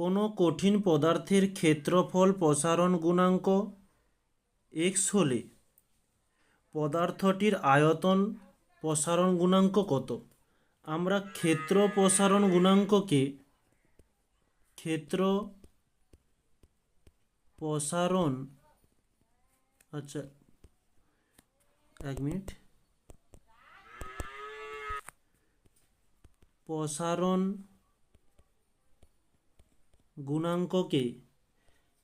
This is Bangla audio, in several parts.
কোনো কঠিন পদার্থের ক্ষেত্রফল প্রসারণ গুণাঙ্ক এক্স হলে পদার্থটির আয়তন প্রসারণ গুণাঙ্ক কত? আমরা ক্ষেত্র প্রসারণ গুণাঙ্ককে ক্ষেত্র প্রসারণ আচ্ছা এক মিনিট। প্রসারণ গুণাঙ্ককে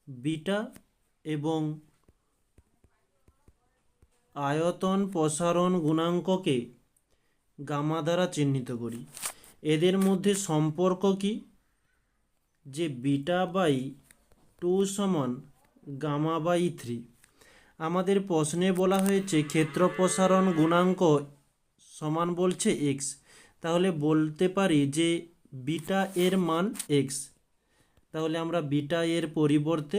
বিটা এবং আয়তন প্রসারণ গুণাঙ্ককে গামা দ্বারা চিহ্নিত করি। এদের মধ্যে সম্পর্ক কি? যে বিটা বাই টু সমান গামা বাই থ্রি। আমাদের প্রশ্নে বলা হয়েছে, ক্ষেত্র প্রসারণ গুণাঙ্ক সমান বলছে এক্স তাহলে বলতে পারি যে বিটা এর মান এক্স তাহলে আমরা বিটা এর পরিবর্তে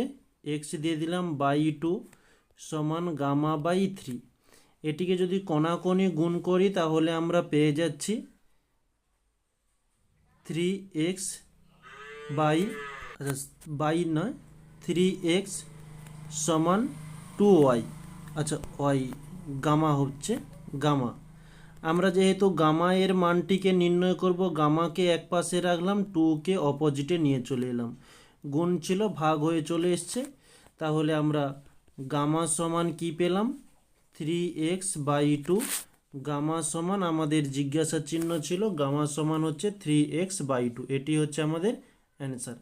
এক্স দিয়ে দিলাম বাই টু সমান গামা বাই থ্রি। এটিকে যদি কণাকণি গুণ করি, তাহলে আমরা পেয়ে যাচ্ছি থ্রি এক্স বাই আচ্ছা বাই নয়, থ্রি এক্স সমান টু ওয়াই। আচ্ছা ওয়াই, গামা হচ্ছে, গামা। আমরা যেহেতু গামা এর মানটিকে নির্ণয় করব, গামাকে এক পাশে রাখলাম, টুকে অপোজিটে নিয়ে চলে এলাম। গুণ ছিল ভাগ হয়ে চলে এসছে। তাহলে আমরা গামা সমান কি পেলাম? Three x by two. Gamma সমান আমাদের জিজ্ঞাসা চিহ্ন ছিল, গামা সমান হচ্ছে থ্রি এক্স বাই টু। এটি হচ্ছে আমাদের অ্যান্সার।